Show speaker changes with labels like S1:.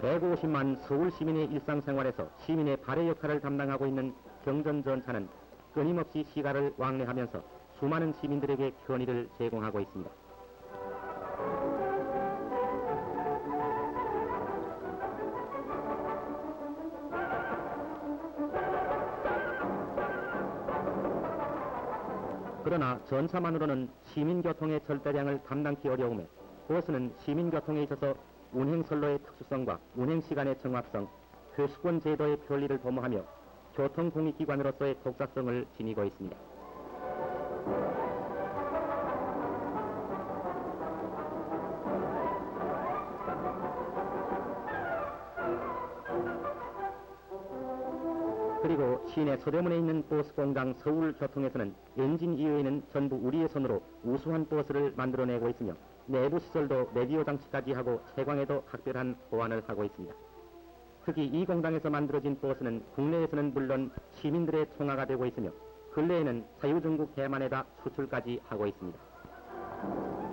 S1: 150만 서울 시민의 일상생활에서 시민의 발해 역할을 담당하고 있는 경전전차는 끊임없이 시가를 왕래하면서 수많은 시민들에게 편의를 제공하고 있습니다. 그러나 전차만으로는 시민교통의 절대량을 담당키 어려움에 버스는 시민교통에 있어서 운행선로의 특수성과 운행시간의 정확성, 표수권 제도의 편리를 도모하며 교통공익기관으로서의 독자성을 지니고 있습니다. 그리고 시내 서대문에 있는 버스 공장 서울교통에서는 엔진 이외에는 전부 우리의 손으로 우수한 버스를 만들어내고 있으며 내부 시설도 레디오 장치까지 하고 채광에도 각별한 보완을 하고 있습니다. 특히 이 공장에서 만들어진 버스는 국내에서는 물론 시민들의 총화가 되고 있으며 근래에는 자유중국 대만에다 수출까지 하고 있습니다.